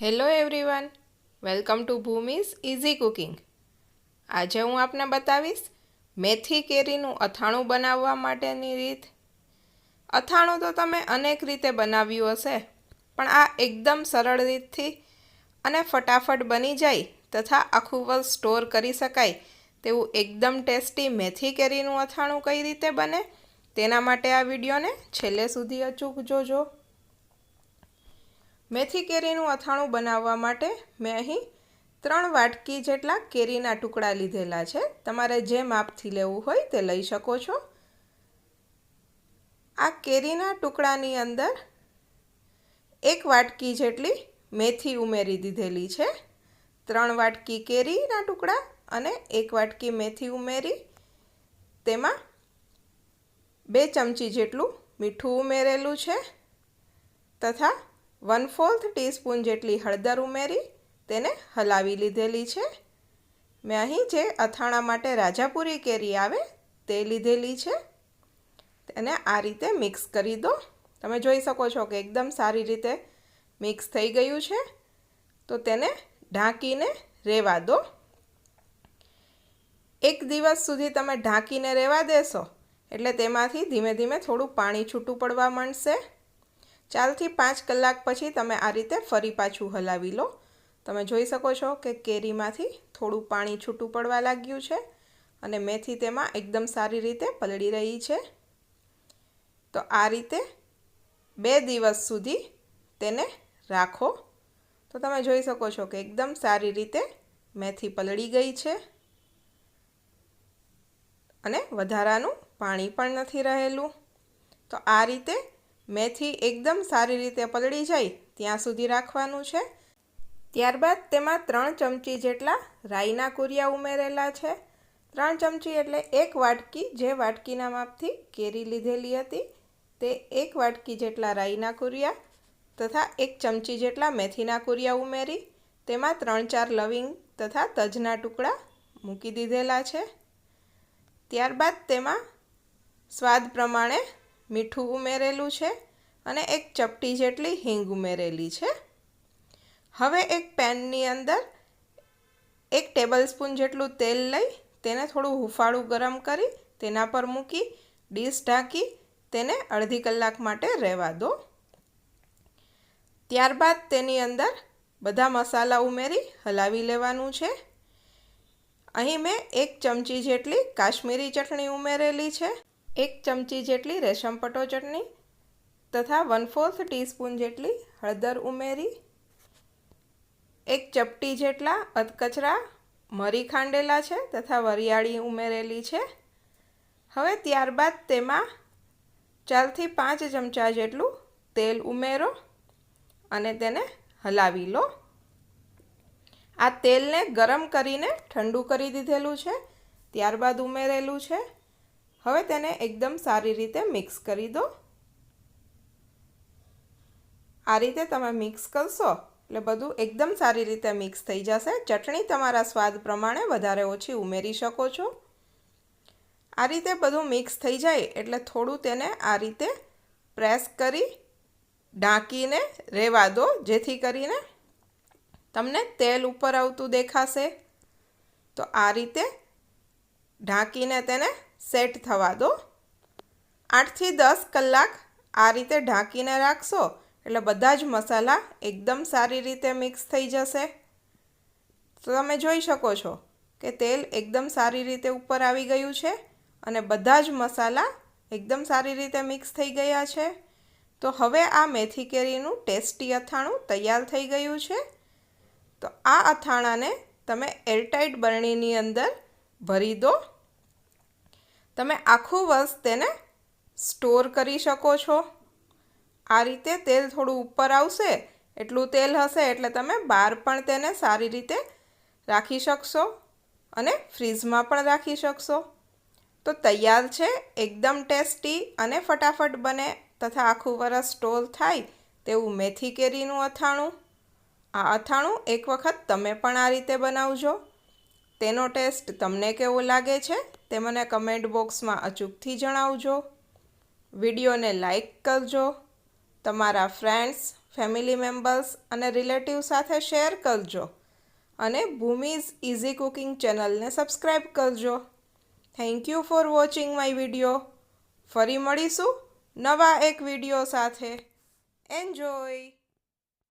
Hello everyone, welcome to Bhumi's easy cooking. આજે હું આપને બતાવીશ મેથી કેરીનું અથાણું બનાવવા માટેની રીત. અથાણું તો તમે અનેક રીતે બનાવ્યું હશે, પણ આ એકદમ સરળ રીતથી અને ફટાફટ બની જાય તથા આખું વર્ષ સ્ટોર કરી શકાય તેવું એકદમ ટેસ્ટી મેથી કેરીનું અથાણું કઈ રીતે બને તેના માટે આ વિડીયોને છેલ્લે સુધી અચૂક જોજો. મેથી કેરીનું અથાણું બનાવવા માટે મેં અહીં ત્રણ વાટકી જેટલા કેરીના ટુકડા લીધેલા છે. તમારે જે માપથી લેવું હોય તે લઈ શકો છો. આ કેરીના ટુકડાની અંદર એક વાટકી જેટલી મેથી ઉમેરી દીધેલી છે. ત્રણ વાટકી કેરીના ટુકડા અને એક વાટકી મેથી ઉમેરી તેમાં બે ચમચી જેટલું મીઠું ઉમેરેલું છે તથા વન ફોર્થ ટીસ્પૂન જેટલી હળદર ઉમેરી તેને હલાવી લીધેલી છે. મેં અહીં જે અથાણા માટે રાજાપુરી કેરી આવે તે લીધેલી છે. તેને આ રીતે મિક્સ કરી દો. તમે જોઈ શકો છો કે એકદમ સારી રીતે મિક્સ થઈ ગયું છે. તો તેને ઢાંકીને રહેવા દો. એક દિવસ સુધી તમે ઢાંકીને રહેવા દેશો એટલે તેમાંથી ધીમે ધીમે થોડું પાણી છૂટું પડવા માંડશે. ચારથી પાંચ કલાક પછી તમે આ રીતે ફરી પાછું હલાવી લો. તમે જોઈ શકો છો કે કેરીમાંથી થોડું પાણી છૂટું પડવા લાગ્યું છે અને મેથી તેમાં એકદમ સારી રીતે પલળી રહી છે. તો આ રીતે બે દિવસ સુધી તેને રાખો. તો તમે જોઈ શકો છો કે એકદમ સારી રીતે મેથી પલળી ગઈ છે અને વધારાનું પાણી પણ નથી રહેલું. તો આ રીતે મેથી એકદમ સારી રીતે પલળી જાય ત્યાં સુધી રાખવાનું છે. ત્યારબાદ તેમાં ત્રણ ચમચી જેટલા રાઈના કુરિયા ઉમેરેલા છે. ત્રણ ચમચી એટલે એક વાટકી જે વાટકીના માપથી કેરી લીધેલી હતી તે એક વાટકી જેટલા રાઈના કુરિયા તથા એક ચમચી જેટલા મેથીના કુરિયા ઉમેરી તેમાં ત્રણ ચાર લવિંગ તથા તજના ટુકડા મૂકી દીધેલા છે. ત્યારબાદ તેમાં સ્વાદ પ્રમાણે મીઠું ઉમેરેલું છે અને એક ચપટી જેટલી હિંગ ઉમેરેલી છે. હવે એક પેનની અંદર એક ટેબલ સ્પૂન જેટલું તેલ લઈ તેને થોડું હુફાળું ગરમ કરી તેના પર મૂકી ડીશ ઢાંકી તેને અડધી કલાક માટે રહેવા દો. ત્યારબાદ તેની અંદર બધા મસાલા ઉમેરી હલાવી લેવાનું છે. અહીં મેં એક ચમચી જેટલી કાશ્મીરી ચટણી ઉમેરેલી છે. એક ચમચી જેટલી રેશમ પટો ચટણી તથા વન ફોર્થ ટીસ્પૂન જેટલી હળદર ઉમેરી, એક ચપટી જેટલા અધકચરા મરી ખાંડેલા છે તથા વરિયાળી ઉમેરેલી છે. હવે ત્યારબાદ તેમાં ચારથી પાંચ ચમચા જેટલું તેલ ઉમેરો અને તેને હલાવી લો. આ તેલને ગરમ કરીને ઠંડુ કરી દીધેલું છે, ત્યારબાદ ઉમેરેલું છે. હવે તેને એકદમ સારી રીતે મિક્સ કરી દો. આ રીતે તમે મિક્સ કરશો, એટલે બધું એકદમ સારી રીતે મિક્સ થઈ જશે. ચટણી તમારા સ્વાદ પ્રમાણે વધારે ઓછી ઉમેરી શકો છો. આ રીતે બધું મિક્સ થઈ જાય, એટલે થોડું તેને આ રીતે પ્રેસ કરી ઢાંકીને રહેવા દો, જેથી કરીને તમને તેલ ઉપર આવતું દેખાશે. તો આ રીતે ઢાંકીને તેને સેટ થવા દો. આઠથી દસ કલાક આ રીતે ઢાંકીને રાખશો. એટલે બધા જ મસાલા એકદમ સારી રીતે મિક્સ થઈ જશે. તો તમે જોઈ શકો છો કે તેલ એકદમ સારી રીતે ઉપર આવી ગયું છે અને બધા જ મસાલા એકદમ સારી રીતે મિક્સ થઈ ગયા છે. તો હવે આ મેથી કેરીનું ટેસ્ટી અથાણું તૈયાર થઈ ગયું છે. તો આ અથાણાને તમે એરટાઈટ બરણીની અંદર ભરી દો. તમે આખું વર્ષ તેને સ્ટોર કરી શકો છો. આ રીતે તેલ થોડું ઉપર આવશે, એટલું તેલ હશે એટલે તમે બહાર પણ તેને સારી રીતે રાખી શકશો અને ફ્રીઝમાં પણ રાખી શકશો. તો તૈયાર છે, એકદમ ટેસ્ટી અને ફટાફટ બને તથા આખું વરસ સ્ટોર થાય તેવું મેથી કેરીનું અથાણું. આ અથાણું એક વખત તમે પણ આ રીતે બનાવજો. તેનો ટેસ્ટ તમને કેવો લાગે છે? તે મને કમેન્ટ બોક્સમાં અચૂકથી જણાવજો. વિડીયોને લાઈક કરજો. તમારા ફ્રેન્ડ્સ, ફેમિલી મેમ્બર્સ અને રિલેટિવ સાથે શેર કરજો. અને ભૂમિઝ ઇઝી કુકિંગ ચેનલને સબસ્ક્રાઈબ કરજો. Thank you for watching my video. ફરી મળીશું નવા એક વીડિયો સાથે. એન્જોય!